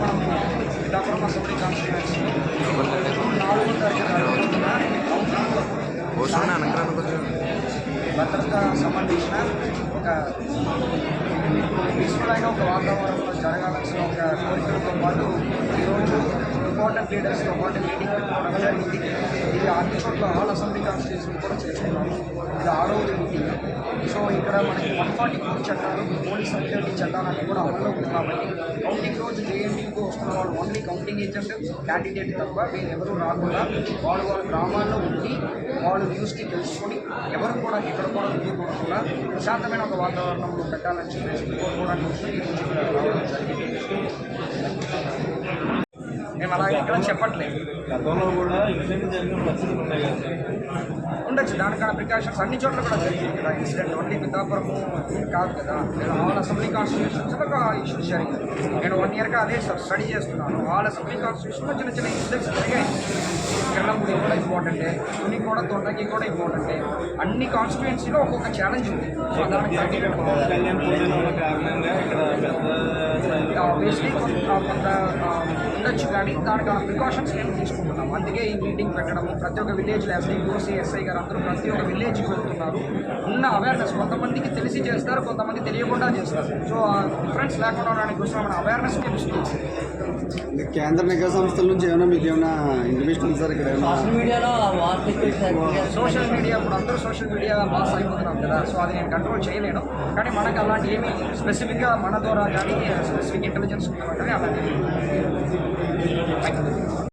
మనం Pithapuram assembly constituency నాలుగో తారీఖు కొంచెం? భద్రత సంబంధించిన ఒక పీస్ఫుల్ ఒక వాతావరణంలో జరగాల్సిన ఒక కోరికలతో పాటు ఈరోజు ఇంపార్టెంట్ లీడర్స్తో పాటు మీటింగ్ పెట్టుకోవడం జరిగింది. ఇది అన్ని చోట్ల ఆల్ అసెంబ్లీ కాన్స్టిట్యూషన్ కూడా చేస్తున్నాము. ఇది ఆరవది ఇక్కడ మనకి వన్ ఫార్టీ ఫోర్ చట్టాలు పోలీస్ సెక్యూరిటీ చట్టాలన్నీ కూడా అమల్లో ఉంది కాబట్టి కౌంటింగ్ రోజు జేఎన్టీకి వస్తున్న వాళ్ళు ఓన్లీ కౌంటింగ్ ఏజెంట్ క్యాండిడేట్ తప్ప వీళ్ళు ఎవరు రాకుండా వాళ్ళు వాళ్ళ గ్రామాల్లో ఉండి వాళ్ళు న్యూస్ని తెలుసుకొని ఎవరు కూడా ఎక్కడ కూడా తిరుగుకోకుండా ప్రశాంతమైన ఒక వాతావరణంలో పెట్టాలని చెప్పేసి కోరుకోవడానికి కోసం రావడం జరిగింది మేము అలాగే ఇక్కడ చెప్పట్లేదు. గతంలో కూడా ఇన్సిడెంట్ జరిగిన పరిస్థితులు ఉన్నాయి కదా సార్. ఉండొచ్చు. దానికన్నా ప్రికాషన్స్ అన్ని చోట్ల కూడా జరిగింది కదా. ఇన్సిడెంట్ ఓన్లీ పితాపురము కాదు కదా. నేను ఆల్ అసెంబ్లీ కాన్స్టిట్యూషన్స్ ఒక ఇష్యూస్ జరిగింది నేను వన్ ఇయర్గా అదే స్టడీ చేస్తున్నాను. ఆల్ అసెంబ్లీ కాన్స్టిట్యూషన్లో చిన్న చిన్న ఇన్సిడెంట్స్ జరిగాయి. ఇంపార్టెంటే తుని కూడా తొండకి కూడా ఇంపార్టెంటే. అన్ని కాన్స్టిట్యుయెన్సీలో ఒక్కొక్క ఛాలెంజ్ ఉంది. ఆబ్వియస్లీ కొంత కొంత ఆ, ఉండొచ్చు కానీ దానికి ప్రికాషన్స్ మేము తీసుకుంటున్నాం? అందుకే ఈ మీటింగ్ పెట్టడము ప్రతి ఒక్క విలేజ్లో ఎస్ఐ ఎస్ఐ గారు అందరూ ప్రతి ఒక్క విలేజ్కి వెళ్తున్నారు. ఉన్న అవేర్నెస్ కొంతమందికి తెలిసి చేస్తారు కొంతమంది తెలియకుండా చేస్తారు. సో ఆ డిఫరెన్స్ లేకుండా ఉండడానికి కోసం మన అవేర్నెస్ ఇంకా కేంద్ర నిఘా సంస్థల నుంచి ఏమైనా మీకు ఏమైనా ఇంటిమేషన్ ఉంది సార్ ఇక్కడ? సోషల్ మీడియాలో వార్త సోషల్ మీడియా ఇప్పుడు అందరూ సోషల్ మీడియా పాస్ అయిపోతున్నాం కదా సో అది నేను కంట్రోల్ చేయలేను. కానీ మనకు అలాంటి ఏమీ స్పెసిఫిక్గా మన ద్వారా కానీ స్పెసిఫిక్ ఇంటెలిజెన్స్ అలాంటివి